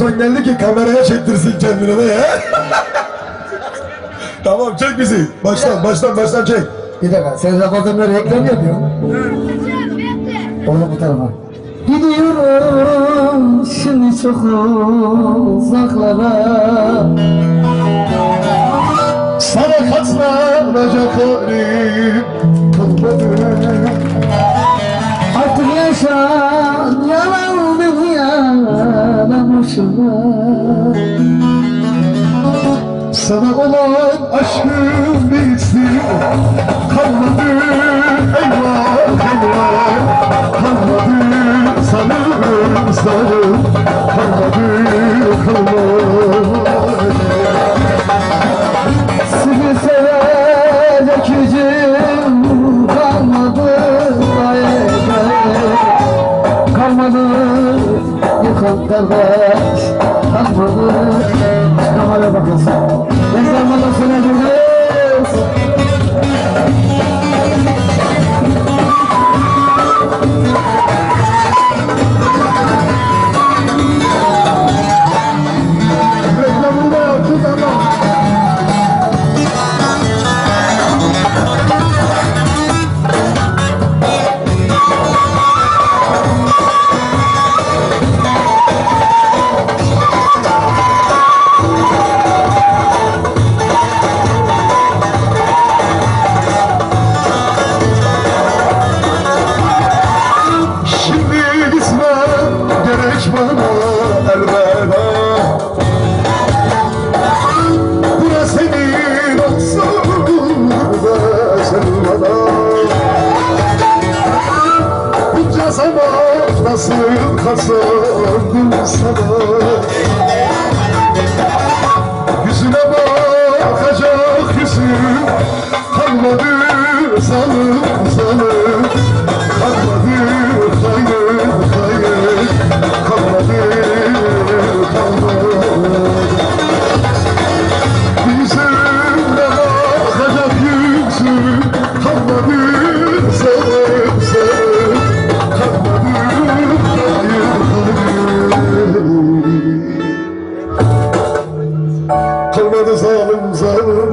yaştan geldi ki kameraya çektirsin kendini de tamam çek bizi. Baştan baştan baştan çek. Bir dakika sen Ramazan'da reklam yapıyorsun. Onu bu tarafa. Gidiyorum şimdi çok uzaklara Sana katlanacak halim kalmadı. Yalamışım Sana olan aşkım bitti Kalmadı eyvah eyvah. Kalmadı sanırım sanırım. Kalmadı kalmadı yıkan kardeş kalmadı Kamera bakılsın bana elveda Bura senin olsun ve sen nasıl kazandım sana? Yüzüne bakacak yüzüm kalmadı sanım Kalmadı zalim zalim